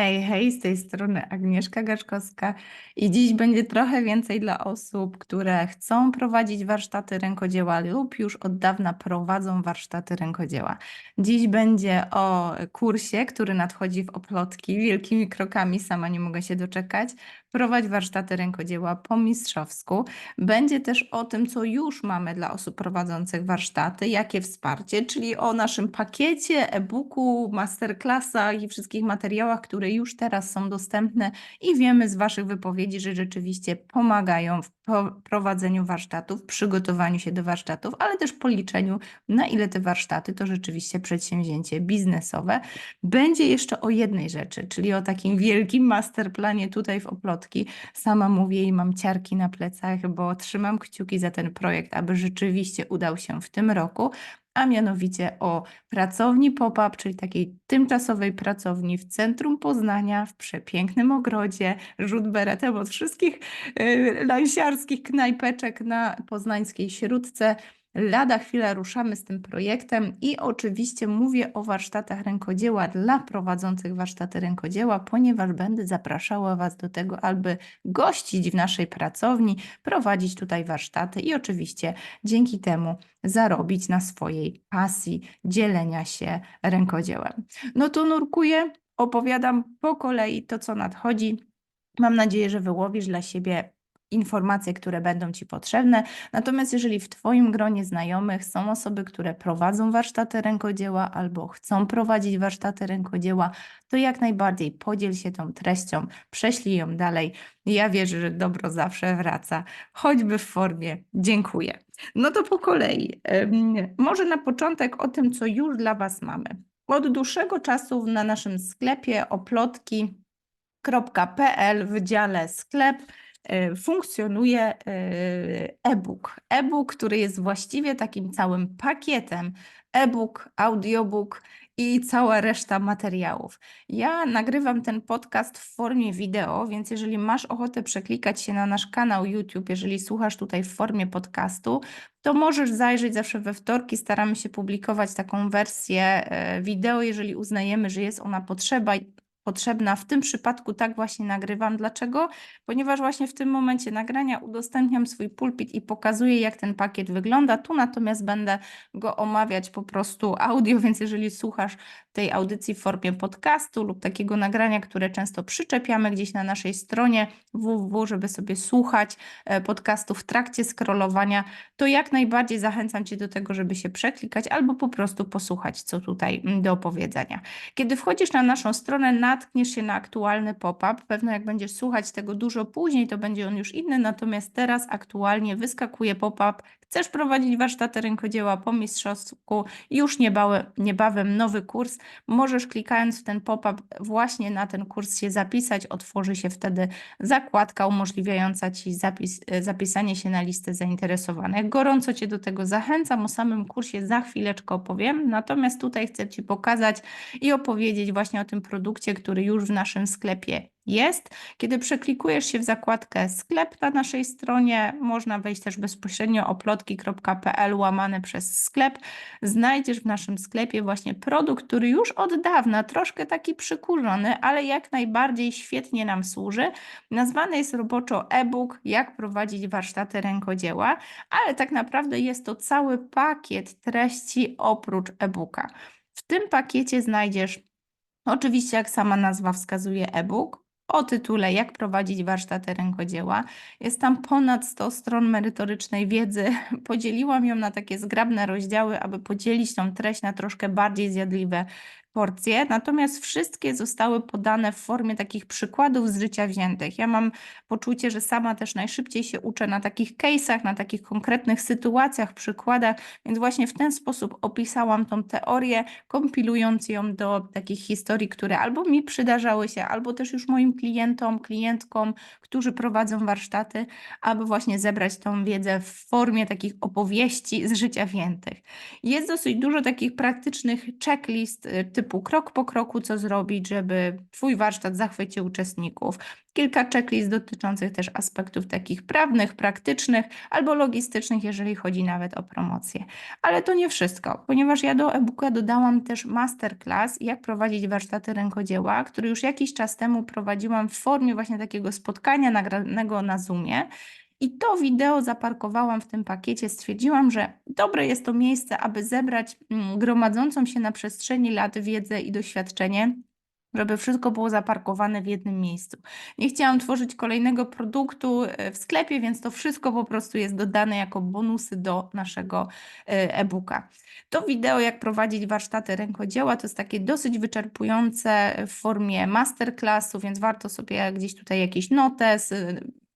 Hej, hej, z tej strony Agnieszka Gaczkowska i dziś będzie trochę więcej dla osób, które chcą prowadzić warsztaty rękodzieła lub już od dawna prowadzą warsztaty rękodzieła. Dziś będzie o kursie, który nadchodzi w oplotki wielkimi krokami, sama nie mogę się doczekać. Prowadź warsztaty rękodzieła po mistrzowsku. Będzie też o tym, co już mamy dla osób prowadzących warsztaty, jakie wsparcie, czyli o naszym pakiecie, e-booku, masterclassach i wszystkich materiałach, które już teraz są dostępne i wiemy z Waszych wypowiedzi, że rzeczywiście pomagają w prowadzeniu warsztatów, przygotowaniu się do warsztatów, ale też policzeniu, na ile te warsztaty to rzeczywiście przedsięwzięcie biznesowe. Będzie jeszcze o jednej rzeczy, czyli o takim wielkim masterplanie tutaj w Sama mówię i mam ciarki na plecach, bo trzymam kciuki za ten projekt, aby rzeczywiście udał się w tym roku, a mianowicie o pracowni pop-up, czyli takiej tymczasowej pracowni w centrum Poznania, w przepięknym ogrodzie, rzut beretem od wszystkich y, lansiarskich knajpeczek na poznańskiej Śródce. Lada chwilę ruszamy z tym projektem i oczywiście mówię o warsztatach rękodzieła dla prowadzących warsztaty rękodzieła, ponieważ będę zapraszała Was do tego, aby gościć w naszej pracowni, prowadzić tutaj warsztaty i oczywiście dzięki temu zarobić na swojej pasji dzielenia się rękodziełem. No to nurkuję, opowiadam po kolei to, co nadchodzi. Mam nadzieję, że wyłowisz dla siebie informacje, które będą Ci potrzebne. Natomiast jeżeli w Twoim gronie znajomych są osoby, które prowadzą warsztaty rękodzieła albo chcą prowadzić warsztaty rękodzieła, to jak najbardziej podziel się tą treścią, prześlij ją dalej. Ja wierzę, że dobro zawsze wraca, choćby w formie dziękuję. No to po kolei. Może na początek o tym, co już dla Was mamy. Od dłuższego czasu na naszym sklepie oplotki.pl w dziale sklep funkcjonuje e, e-book. E-book, który jest właściwie takim całym pakietem e-book, audiobook i cała reszta materiałów. Ja nagrywam ten podcast w formie wideo, więc jeżeli masz ochotę przeklikać się na nasz kanał YouTube, jeżeli słuchasz tutaj w formie podcastu, to możesz zajrzeć zawsze we wtorki. Staramy się publikować taką wersję e, wideo, jeżeli uznajemy, że jest ona potrzeba, potrzebna. W tym przypadku tak właśnie nagrywam. Dlaczego? Ponieważ właśnie w tym momencie nagrania udostępniam swój pulpit i pokazuję, jak ten pakiet wygląda. Tu natomiast będę go omawiać po prostu audio, więc jeżeli słuchasz tej audycji w formie podcastu lub takiego nagrania, które często przyczepiamy gdzieś na naszej stronie www, żeby sobie słuchać e, podcastu w trakcie scrollowania, to jak najbardziej zachęcam Cię do tego, żeby się przeklikać albo po prostu posłuchać, co tutaj mm, do opowiedzenia. Kiedy wchodzisz na naszą stronę, natkniesz się na aktualny pop-up. Pewno jak będziesz słuchać tego dużo później, to będzie on już inny, natomiast teraz aktualnie wyskakuje pop-up. Chcesz prowadzić warsztaty rękodzieła po mistrzowsku, już niebawem, nowy kurs. Możesz klikając w ten pop-up właśnie na ten kurs się zapisać. Otworzy się wtedy zakładka umożliwiająca Ci zapis, e, zapisanie się na listę zainteresowanych. Gorąco Cię do tego zachęcam. O samym kursie za chwileczkę opowiem. Natomiast tutaj chcę Ci pokazać i opowiedzieć właśnie o tym produkcie, który już w naszym sklepie jest. Kiedy przeklikujesz się w zakładkę sklep na naszej stronie, można wejść też bezpośrednio oplotki.pl łamane przez sklep. Znajdziesz w naszym sklepie właśnie produkt, który już od dawna, troszkę taki przykurzony, ale jak najbardziej świetnie nam służy. Nazwany jest roboczo e-book, jak prowadzić warsztaty rękodzieła, ale tak naprawdę jest to cały pakiet treści oprócz e-booka. W tym pakiecie znajdziesz Oczywiście, jak sama nazwa wskazuje, e-book o tytule Jak prowadzić warsztaty rękodzieła. Jest tam ponad 100 stron merytorycznej wiedzy. Podzieliłam ją na takie zgrabne rozdziały, aby podzielić tą treść na troszkę bardziej zjadliwe porcje, natomiast wszystkie zostały podane w formie takich przykładów z życia wziętych. Ja mam poczucie, że sama też najszybciej się uczę na takich case'ach, na takich konkretnych sytuacjach, przykładach, więc właśnie w ten sposób opisałam tą teorię, kompilując ją do takich historii, które albo mi przydarzały się, albo też już moim klientom, klientkom, którzy prowadzą warsztaty, aby właśnie zebrać tą wiedzę w formie takich opowieści z życia wziętych. Jest dosyć dużo takich praktycznych checklist y, typu krok po kroku, co zrobić, żeby Twój warsztat zachwycił uczestników. Kilka checklist dotyczących też aspektów takich prawnych, praktycznych albo logistycznych, jeżeli chodzi nawet o promocję. Ale to nie wszystko, ponieważ ja do e-booka dodałam też masterclass, jak prowadzić warsztaty rękodzieła, który już jakiś czas temu prowadziłam w formie właśnie takiego spotkania nagranego na Zoomie. I to wideo zaparkowałam w tym pakiecie. Stwierdziłam, że dobre jest to miejsce, aby zebrać mm, gromadzącą się na przestrzeni lat wiedzę i doświadczenie żeby wszystko było zaparkowane w jednym miejscu. Nie chciałam tworzyć kolejnego produktu e, w sklepie, więc to wszystko po prostu jest dodane jako bonusy do naszego e, e-booka. To wideo, jak prowadzić warsztaty rękodzieła, to jest takie dosyć wyczerpujące w formie masterclassu, więc warto sobie gdzieś tutaj jakiś notes,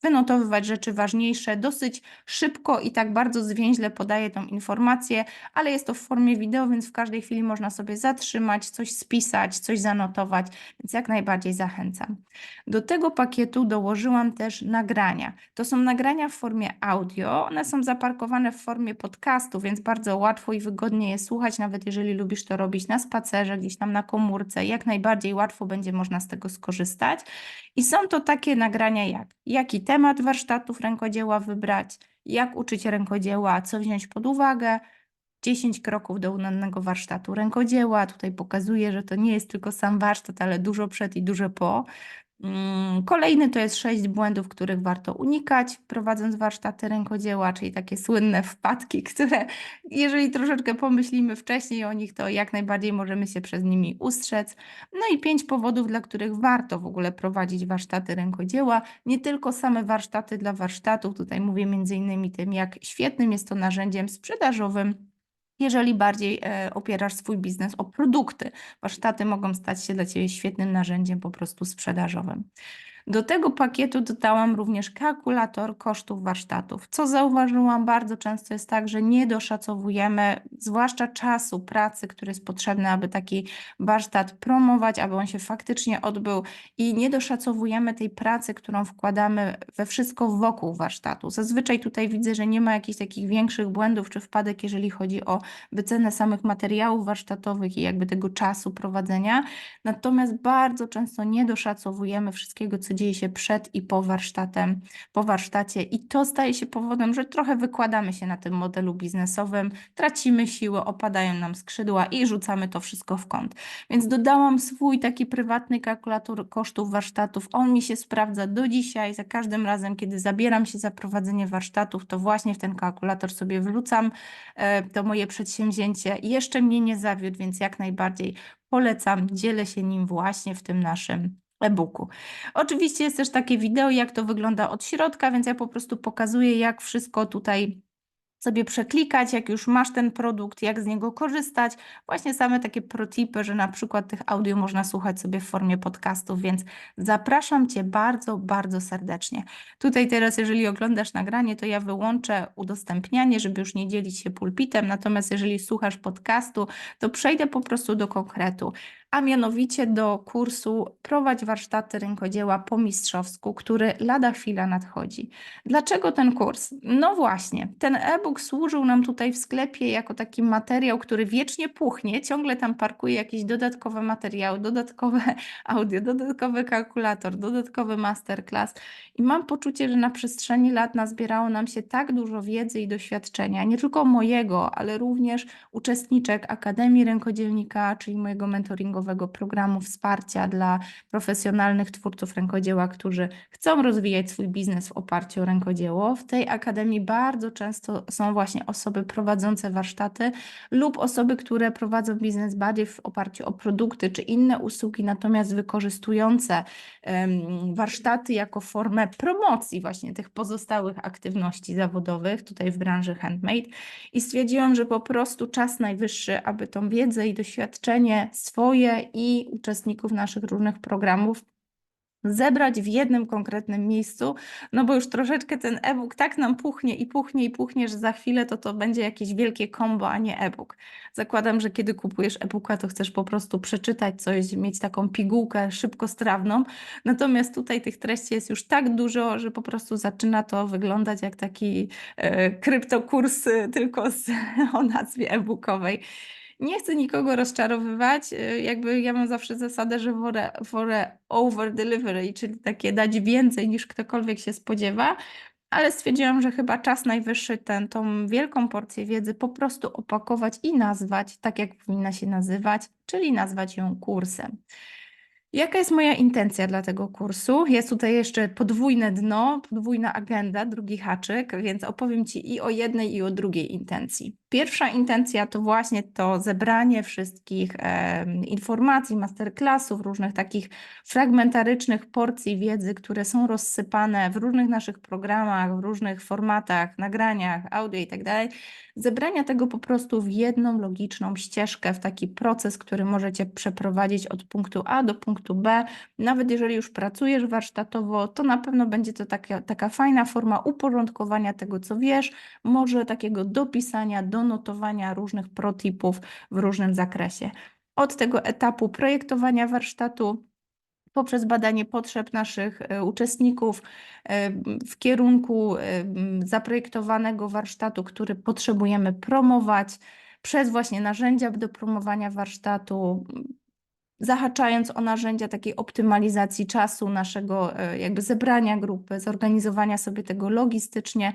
wynotowywać rzeczy ważniejsze dosyć szybko i tak bardzo zwięźle podaję tą informację, ale jest to w formie wideo, więc w każdej chwili można sobie zatrzymać, coś spisać, coś zanotować, więc jak najbardziej zachęcam. Do tego pakietu dołożyłam też nagrania. To są nagrania w formie audio, one są zaparkowane w formie podcastu, więc bardzo łatwo i wygodnie je słuchać, nawet jeżeli lubisz to robić na spacerze, gdzieś tam na komórce, jak najbardziej łatwo będzie można z tego skorzystać. I są to takie nagrania jak, jaki temat warsztatów rękodzieła wybrać, jak uczyć rękodzieła, co wziąć pod uwagę, 10 kroków do udanego warsztatu rękodzieła. Tutaj pokazuję, że to nie jest tylko sam warsztat, ale dużo przed i dużo po. Mm, kolejny to jest sześć błędów, których warto unikać, prowadząc warsztaty rękodzieła, czyli takie słynne wpadki, które jeżeli troszeczkę pomyślimy wcześniej o nich, to jak najbardziej możemy się przez nimi ustrzec. No i pięć powodów, dla których warto w ogóle prowadzić warsztaty rękodzieła, nie tylko same warsztaty dla warsztatów, tutaj mówię między innymi tym, jak świetnym jest to narzędziem sprzedażowym jeżeli bardziej e, opierasz swój biznes o produkty. Warsztaty mogą stać się dla Ciebie świetnym narzędziem po prostu sprzedażowym. Do tego pakietu dodałam również kalkulator kosztów warsztatów. Co zauważyłam, bardzo często jest tak, że nie doszacowujemy, zwłaszcza czasu pracy, który jest potrzebny, aby taki warsztat promować, aby on się faktycznie odbył i nie doszacowujemy tej pracy, którą wkładamy we wszystko wokół warsztatu. Zazwyczaj tutaj widzę, że nie ma jakichś takich większych błędów czy wpadek, jeżeli chodzi o wycenę samych materiałów warsztatowych i jakby tego czasu prowadzenia. Natomiast bardzo często nie doszacowujemy wszystkiego, co dzieje się przed i po warsztatem, po warsztacie i to staje się powodem, że trochę wykładamy się na tym modelu biznesowym, tracimy siłę, opadają nam skrzydła i rzucamy to wszystko w kąt. Więc dodałam swój taki prywatny kalkulator kosztów warsztatów. On mi się sprawdza do dzisiaj. Za każdym razem, kiedy zabieram się za prowadzenie warsztatów, to właśnie w ten kalkulator sobie wrzucam e, to moje przedsięwzięcie. Jeszcze mnie nie zawiódł, więc jak najbardziej polecam, dzielę się nim właśnie w tym naszym e-booku. Oczywiście jest też takie wideo, jak to wygląda od środka, więc ja po prostu pokazuję, jak wszystko tutaj sobie przeklikać, jak już masz ten produkt, jak z niego korzystać. Właśnie same takie protipy, że na przykład tych audio można słuchać sobie w formie podcastów, więc zapraszam Cię bardzo, bardzo serdecznie. Tutaj teraz, jeżeli oglądasz nagranie, to ja wyłączę udostępnianie, żeby już nie dzielić się pulpitem, natomiast jeżeli słuchasz podcastu, to przejdę po prostu do konkretu a mianowicie do kursu Prowadź warsztaty rękodzieła po mistrzowsku, który lada chwila nadchodzi. Dlaczego ten kurs? No właśnie, ten e-book służył nam tutaj w sklepie jako taki materiał, który wiecznie puchnie, ciągle tam parkuje jakieś dodatkowe materiały, dodatkowe audio, dodatkowy kalkulator, dodatkowy masterclass i mam poczucie, że na przestrzeni lat nazbierało nam się tak dużo wiedzy i doświadczenia, nie tylko mojego, ale również uczestniczek Akademii Rękodzielnika, czyli mojego mentoringowego programu wsparcia dla profesjonalnych twórców rękodzieła, którzy chcą rozwijać swój biznes w oparciu o rękodzieło. W tej akademii bardzo często są właśnie osoby prowadzące warsztaty lub osoby, które prowadzą biznes bardziej w oparciu o produkty czy inne usługi, natomiast wykorzystujące warsztaty jako formę promocji właśnie tych pozostałych aktywności zawodowych tutaj w branży handmade i stwierdziłam, że po prostu czas najwyższy, aby tą wiedzę i doświadczenie swoje i uczestników naszych różnych programów zebrać w jednym konkretnym miejscu, no bo już troszeczkę ten e-book tak nam puchnie i puchnie i puchnie, że za chwilę to to będzie jakieś wielkie kombo, a nie e-book. Zakładam, że kiedy kupujesz e-booka, to chcesz po prostu przeczytać coś, mieć taką pigułkę szybkostrawną, natomiast tutaj tych treści jest już tak dużo, że po prostu zaczyna to wyglądać jak taki e, kryptokurs, tylko z, o nazwie e-bookowej. Nie chcę nikogo rozczarowywać. y, Jakby ja mam zawsze zasadę, że wolę, wolę over delivery, czyli takie dać więcej niż ktokolwiek się spodziewa. Ale stwierdziłam, że chyba czas najwyższy ten, tą wielką porcję wiedzy po prostu opakować i nazwać tak, jak powinna się nazywać, czyli nazwać ją kursem. Jaka jest moja intencja dla tego kursu? Jest tutaj jeszcze podwójne dno, podwójna agenda, drugi haczyk, więc opowiem Ci i o jednej, i o drugiej intencji. Pierwsza intencja to właśnie to zebranie wszystkich em, informacji, masterclassów, różnych takich fragmentarycznych porcji wiedzy, które są rozsypane w różnych naszych programach, w różnych formatach, nagraniach, audio i tak dalej. Zebrania tego po prostu w jedną logiczną ścieżkę, w taki proces, który możecie przeprowadzić od punktu A do punktu B. Nawet jeżeli już pracujesz warsztatowo, to na pewno będzie to taka, taka fajna forma uporządkowania tego, co wiesz, może takiego dopisania, donotowania różnych protipów w różnym zakresie. Od tego etapu projektowania warsztatu poprzez badanie potrzeb naszych e, uczestników e, w kierunku e, zaprojektowanego warsztatu, który potrzebujemy promować, przez właśnie narzędzia do promowania warsztatu, zahaczając o narzędzia takiej optymalizacji czasu naszego jakby zebrania grupy, zorganizowania sobie tego logistycznie,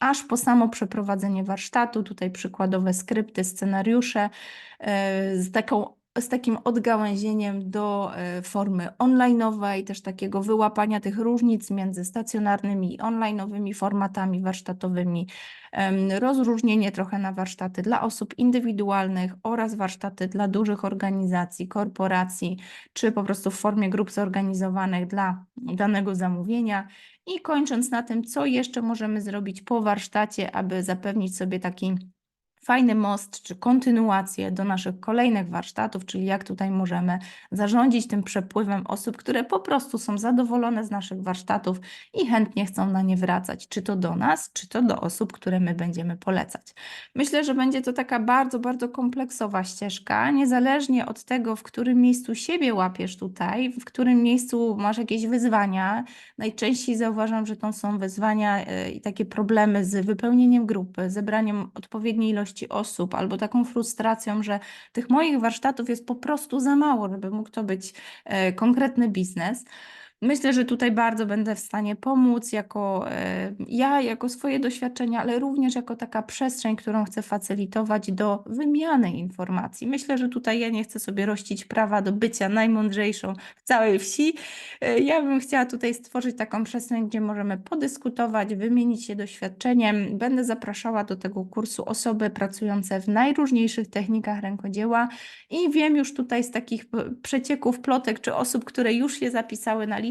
aż po samo przeprowadzenie warsztatu, tutaj przykładowe skrypty, scenariusze e, z taką z takim odgałęzieniem do e, formy online'owej, też takiego wyłapania tych różnic między stacjonarnymi i online'owymi formatami warsztatowymi, rozróżnienie trochę na warsztaty dla osób indywidualnych oraz warsztaty dla dużych organizacji, korporacji, czy po prostu w formie grup zorganizowanych dla danego zamówienia. I kończąc na tym, co jeszcze możemy zrobić po warsztacie, aby zapewnić sobie taki fajny most czy kontynuację do naszych kolejnych warsztatów, czyli jak tutaj możemy zarządzić tym przepływem osób, które po prostu są zadowolone z naszych warsztatów i chętnie chcą na nie wracać, czy to do nas, czy to do osób, które my będziemy polecać. Myślę, że będzie to taka bardzo, bardzo kompleksowa ścieżka, niezależnie od tego, w którym miejscu siebie łapiesz tutaj, w którym miejscu masz jakieś wyzwania. Najczęściej zauważam, że to są wyzwania e, i takie problemy z wypełnieniem grupy, zebraniem odpowiedniej ilości osób, albo taką frustracją, że tych moich warsztatów jest po prostu za mało, żeby mógł to być e, konkretny biznes. Myślę, że tutaj bardzo będę w stanie pomóc jako e, ja, jako swoje doświadczenia, ale również jako taka przestrzeń, którą chcę facylitować do wymiany informacji. Myślę, że tutaj ja nie chcę sobie rościć prawa do bycia najmądrzejszą w całej wsi. E, Ja bym chciała tutaj stworzyć taką przestrzeń, gdzie możemy podyskutować, wymienić się doświadczeniem. Będę zapraszała do tego kursu osoby pracujące w najróżniejszych technikach rękodzieła i wiem już tutaj z takich przecieków, plotek czy osób, które już się zapisały na listę,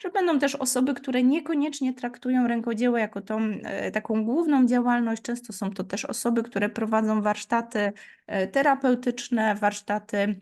że będą też osoby, które niekoniecznie traktują rękodzieło jako tą e, taką główną działalność. Często są to też osoby, które prowadzą warsztaty e, terapeutyczne, warsztaty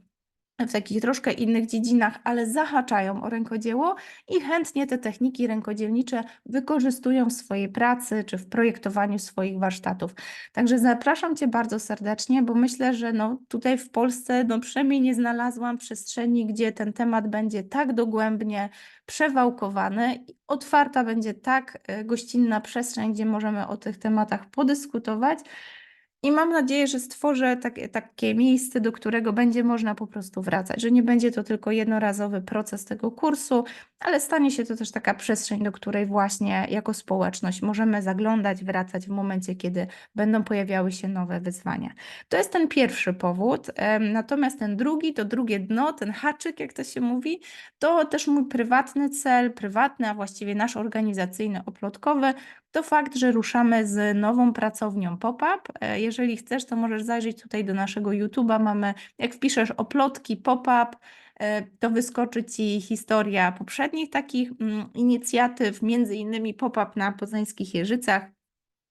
w takich troszkę innych dziedzinach, ale zahaczają o rękodzieło i chętnie te techniki rękodzielnicze wykorzystują w swojej pracy czy w projektowaniu swoich warsztatów. Także zapraszam Cię bardzo serdecznie, bo myślę, że no tutaj w Polsce no przynajmniej nie znalazłam przestrzeni, gdzie ten temat będzie tak dogłębnie przewałkowany i otwarta będzie tak e, gościnna przestrzeń, gdzie możemy o tych tematach podyskutować. I mam nadzieję, że stworzę takie, takie miejsce, do którego będzie można po prostu wracać, że nie będzie to tylko jednorazowy proces tego kursu, ale stanie się to też taka przestrzeń, do której właśnie jako społeczność możemy zaglądać, wracać w momencie, kiedy będą pojawiały się nowe wyzwania. To jest ten pierwszy powód. Natomiast ten drugi, to drugie dno, ten haczyk, jak to się mówi, to też mój prywatny cel, prywatny, a właściwie nasz organizacyjny, oplotkowy, to fakt, że ruszamy z nową pracownią pop-up. E, Jeżeli chcesz, to możesz zajrzeć tutaj do naszego YouTube'a. Mamy, jak wpiszesz oplotki pop-up, e, to wyskoczy Ci historia poprzednich takich mm, inicjatyw, między innymi pop-up na Poznańskich Jeżycach.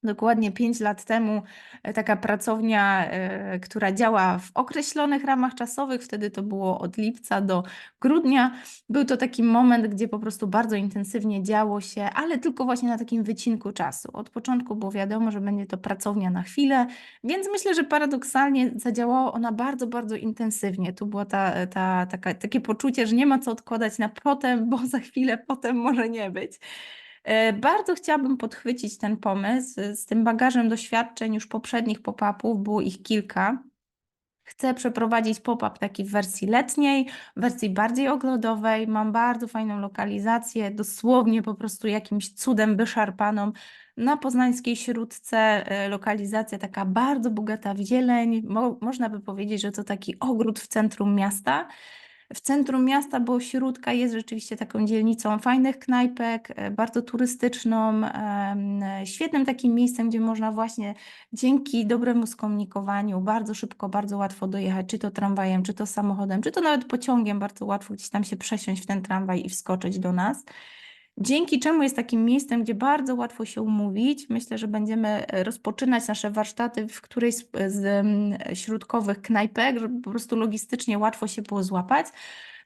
Dokładnie 5 lat temu e, taka pracownia, e, która działa w określonych ramach czasowych, wtedy to było od lipca do grudnia. Był to taki moment, gdzie po prostu bardzo intensywnie działo się, ale tylko właśnie na takim wycinku czasu. Od początku było wiadomo, że będzie to pracownia na chwilę, więc myślę, że paradoksalnie zadziałała ona bardzo, bardzo intensywnie. Tu było ta, ta, taka, takie poczucie, że nie ma co odkładać na potem, bo za chwilę potem może nie być. E, Bardzo chciałabym podchwycić ten pomysł z tym bagażem doświadczeń już poprzednich pop-upów, było ich kilka. Chcę przeprowadzić pop-up taki w wersji letniej, w wersji bardziej ogrodowej. Mam bardzo fajną lokalizację, dosłownie po prostu jakimś cudem wyszarpaną na poznańskiej Śródce. e, Lokalizacja taka bardzo bogata w zieleń. Mo można by powiedzieć, że to taki ogród w centrum miasta. W centrum miasta, bo Śródka jest rzeczywiście taką dzielnicą fajnych knajpek, e, bardzo turystyczną, świetnym takim miejscem, gdzie można właśnie dzięki dobremu skomunikowaniu bardzo szybko, bardzo łatwo dojechać, czy to tramwajem, czy to samochodem, czy to nawet pociągiem, bardzo łatwo gdzieś tam się przesiąść w ten tramwaj i wskoczyć do nas. Dzięki czemu jest takim miejscem, gdzie bardzo łatwo się umówić. Myślę, że będziemy e, rozpoczynać nasze warsztaty w którejś z, z mm, środkowych knajpek, żeby po prostu logistycznie łatwo się było złapać.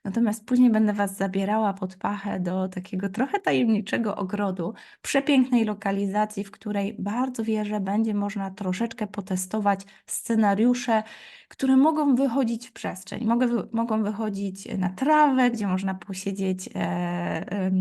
Natomiast później będę Was zabierała pod pachę do takiego trochę tajemniczego ogrodu, przepięknej lokalizacji, w której bardzo wierzę, będzie można troszeczkę potestować scenariusze, które mogą wychodzić w przestrzeń. Mogę, mogą wychodzić na trawę, gdzie można posiedzieć e,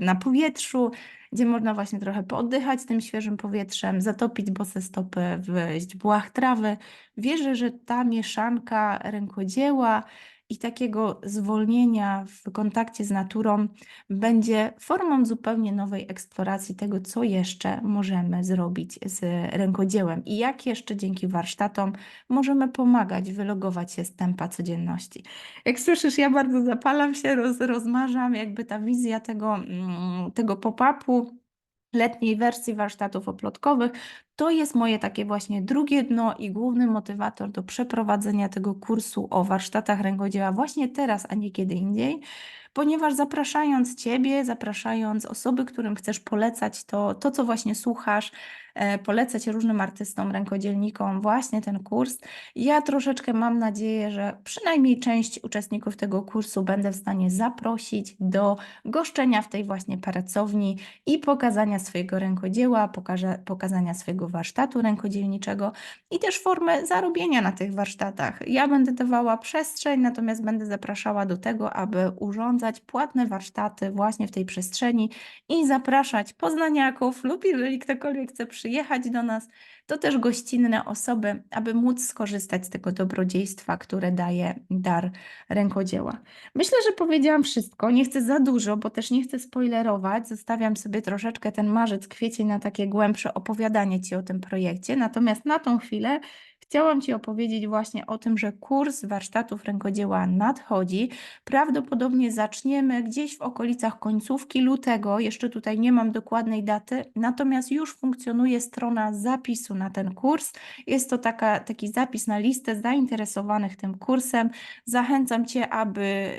na powietrzu, gdzie można właśnie trochę pooddychać tym świeżym powietrzem, zatopić bose stopy w źdźbłach trawy. Wierzę, że ta mieszanka rękodzieła i takiego zwolnienia w kontakcie z naturą będzie formą zupełnie nowej eksploracji tego, co jeszcze możemy zrobić z rękodziełem i jak jeszcze dzięki warsztatom możemy pomagać wylogować się z tempa codzienności. Jak słyszysz, ja bardzo zapalam się, roz, rozmarzam, jakby ta wizja tego, mm, tego pop-upu letniej wersji warsztatów oplotkowych. To jest moje takie właśnie drugie dno i główny motywator do przeprowadzenia tego kursu o warsztatach rękodzieła właśnie teraz, a nie kiedy indziej, ponieważ zapraszając Ciebie, zapraszając osoby, którym chcesz polecać to, to co właśnie słuchasz, e, polecać różnym artystom, rękodzielnikom właśnie ten kurs, ja troszeczkę mam nadzieję, że przynajmniej część uczestników tego kursu będę w stanie zaprosić do goszczenia w tej właśnie pracowni i pokazania swojego rękodzieła, pokazania swojego warsztatu rękodzielniczego i też formę zarobienia na tych warsztatach. Ja będę dawała przestrzeń, natomiast będę zapraszała do tego, aby urządzać płatne warsztaty właśnie w tej przestrzeni i zapraszać poznaniaków lub jeżeli ktokolwiek chce przyjechać do nas, to też gościnne osoby, aby móc skorzystać z tego dobrodziejstwa, które daje dar rękodzieła. Myślę, że powiedziałam wszystko. Nie chcę za dużo, bo też nie chcę spoilerować. Zostawiam sobie troszeczkę ten marzec, kwiecień na takie głębsze opowiadanie Ci o tym projekcie. Natomiast na tą chwilę chciałam Ci opowiedzieć właśnie o tym, że kurs warsztatów rękodzieła nadchodzi. Prawdopodobnie zaczniemy gdzieś w okolicach końcówki lutego. Jeszcze tutaj nie mam dokładnej daty, natomiast już funkcjonuje strona zapisu na ten kurs. Jest to taka, taki zapis na listę zainteresowanych tym kursem. Zachęcam Cię, aby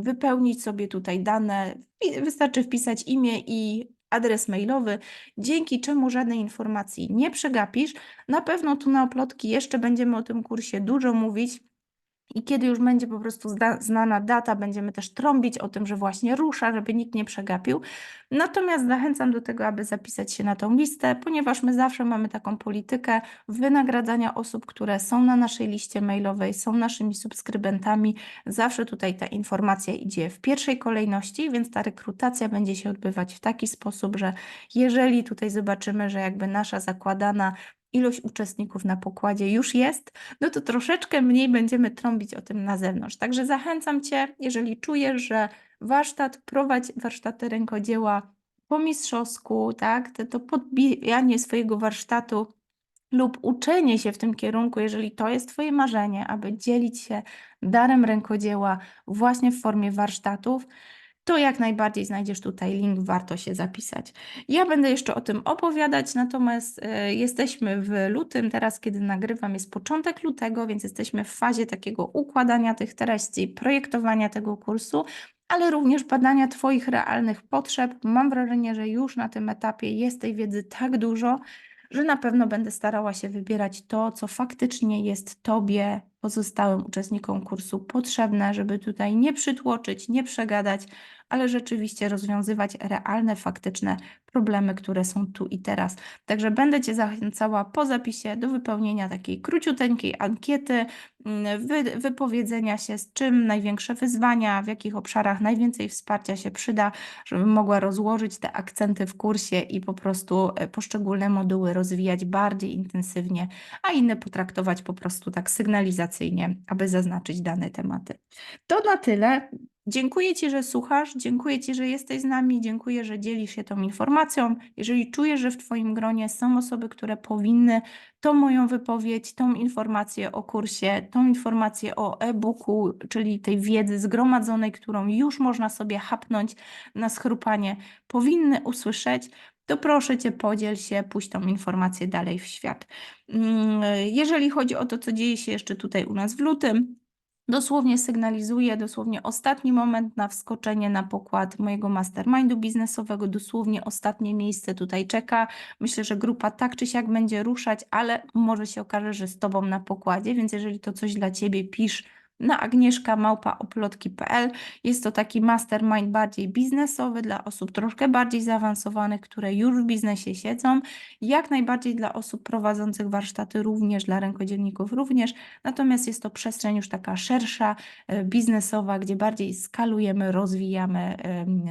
wypełnić sobie tutaj dane. Wystarczy wpisać imię i adres mailowy, dzięki czemu żadnej informacji nie przegapisz. Na pewno tu na oplotki jeszcze będziemy o tym kursie dużo mówić. I kiedy już będzie po prostu znana data, będziemy też trąbić o tym, że właśnie rusza, żeby nikt nie przegapił. Natomiast zachęcam do tego, aby zapisać się na tą listę, ponieważ my zawsze mamy taką politykę wynagradzania osób, które są na naszej liście mailowej, są naszymi subskrybentami. Zawsze tutaj ta informacja idzie w pierwszej kolejności, więc ta rekrutacja będzie się odbywać w taki sposób, że jeżeli tutaj zobaczymy, że jakby nasza zakładana ilość uczestników na pokładzie już jest, no to troszeczkę mniej będziemy trąbić o tym na zewnątrz. Także zachęcam Cię, jeżeli czujesz, że warsztat, prowadź warsztaty rękodzieła po mistrzowsku, tak, to, to podbijanie swojego warsztatu lub uczenie się w tym kierunku, jeżeli to jest Twoje marzenie, aby dzielić się darem rękodzieła właśnie w formie warsztatów, to jak najbardziej znajdziesz tutaj link, warto się zapisać. Ja będę jeszcze o tym opowiadać, natomiast e, jesteśmy w lutym, teraz kiedy nagrywam jest początek lutego, więc jesteśmy w fazie takiego układania tych treści, projektowania tego kursu, ale również badania Twoich realnych potrzeb. Mam wrażenie, że już na tym etapie jest tej wiedzy tak dużo, że na pewno będę starała się wybierać to, co faktycznie jest Tobie, pozostałym uczestnikom kursu potrzebne, żeby tutaj nie przytłoczyć, nie przegadać, ale rzeczywiście rozwiązywać realne, faktyczne problemy, które są tu i teraz. Także będę Cię zachęcała po zapisie do wypełnienia takiej króciuteńkiej ankiety, mm, wy, wypowiedzenia się, z czym największe wyzwania, w jakich obszarach najwięcej wsparcia się przyda, żebym mogła rozłożyć te akcenty w kursie i po prostu e, poszczególne moduły rozwijać bardziej intensywnie, a inne potraktować po prostu tak sygnalizacją inspiracyjnie, aby zaznaczyć dane tematy. To na tyle. Dziękuję Ci, że słuchasz, dziękuję Ci, że jesteś z nami, dziękuję, że dzielisz się tą informacją. Jeżeli czujesz, że w Twoim gronie są osoby, które powinny tą moją wypowiedź, tą informację o kursie, tą informację o e-booku, czyli tej wiedzy zgromadzonej, którą już można sobie hapnąć na schrupanie, powinny usłyszeć, to proszę Cię, podziel się, puść tą informację dalej w świat. Mm, Jeżeli chodzi o to, co dzieje się jeszcze tutaj u nas w lutym, Dosłownie sygnalizuję, dosłownie ostatni moment na wskoczenie na pokład mojego mastermindu biznesowego, dosłownie ostatnie miejsce tutaj czeka. Myślę, że grupa tak czy siak będzie ruszać, ale może się okaże, że z Tobą na pokładzie, więc jeżeli to coś dla Ciebie, pisz na agnieszka.małpaoplotki.pl. Jest to taki mastermind bardziej biznesowy dla osób troszkę bardziej zaawansowanych, które już w biznesie siedzą, jak najbardziej dla osób prowadzących warsztaty również, dla rękodzielników również, natomiast jest to przestrzeń już taka szersza, e, biznesowa, gdzie bardziej skalujemy, rozwijamy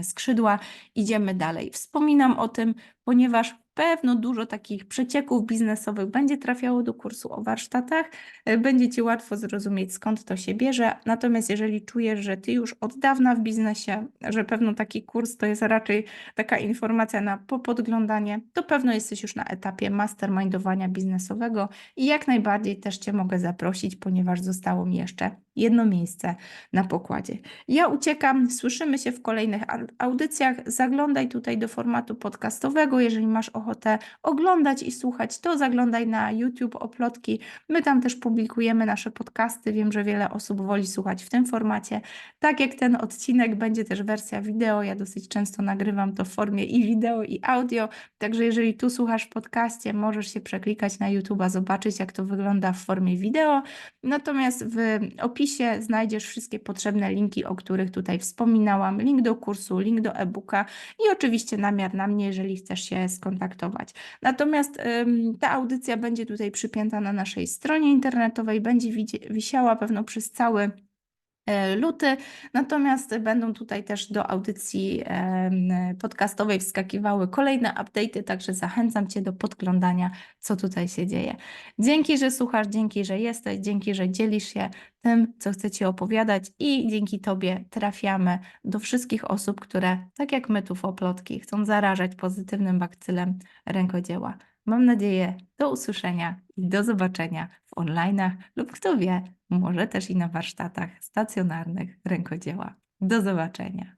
skrzydła, idziemy dalej. Wspominam o tym, ponieważ pewno dużo takich przecieków biznesowych będzie trafiało do kursu o warsztatach, e, będzie Ci łatwo zrozumieć skąd to się bierze. Natomiast jeżeli czujesz, że Ty już od dawna w biznesie, że pewno taki kurs to jest raczej taka informacja na popodglądanie, to pewno jesteś już na etapie mastermindowania biznesowego i jak najbardziej też Cię mogę zaprosić, ponieważ zostało mi jeszcze jedno miejsce na pokładzie. Ja uciekam, słyszymy się w kolejnych au- audycjach. Zaglądaj tutaj do formatu podcastowego, jeżeli masz ochotę oglądać i słuchać, to zaglądaj na YouTube Oplotki. My tam też publikujemy nasze podcasty. Wiem, że wiele osób woli słuchać w tym formacie. Tak jak ten odcinek, będzie też wersja wideo. Ja dosyć często nagrywam to w formie i wideo, i audio. Także jeżeli tu słuchasz w podcaście, możesz się przeklikać na YouTube'a, zobaczyć, jak to wygląda w formie wideo. Natomiast w opisie znajdziesz wszystkie potrzebne linki, o których tutaj wspominałam. Link do kursu, link do e-booka i oczywiście namiar na mnie, jeżeli chcesz się skontaktować. Natomiast ym, ta audycja będzie tutaj przypięta na naszej stronie internetowej, będzie wisiała pewno przez cały luty, natomiast będą tutaj też do audycji podcastowej wskakiwały kolejne update'y, także zachęcam Cię do podglądania, co tutaj się dzieje. Dzięki, że słuchasz, dzięki, że jesteś, dzięki, że dzielisz się tym, co chcę Ci opowiadać i dzięki Tobie trafiamy do wszystkich osób, które, tak jak my tu w Oplotki, chcą zarażać pozytywnym bakcylem rękodzieła. Mam nadzieję, do usłyszenia i do zobaczenia w online'ach lub kto wie, może też i na warsztatach stacjonarnych rękodzieła. Do zobaczenia.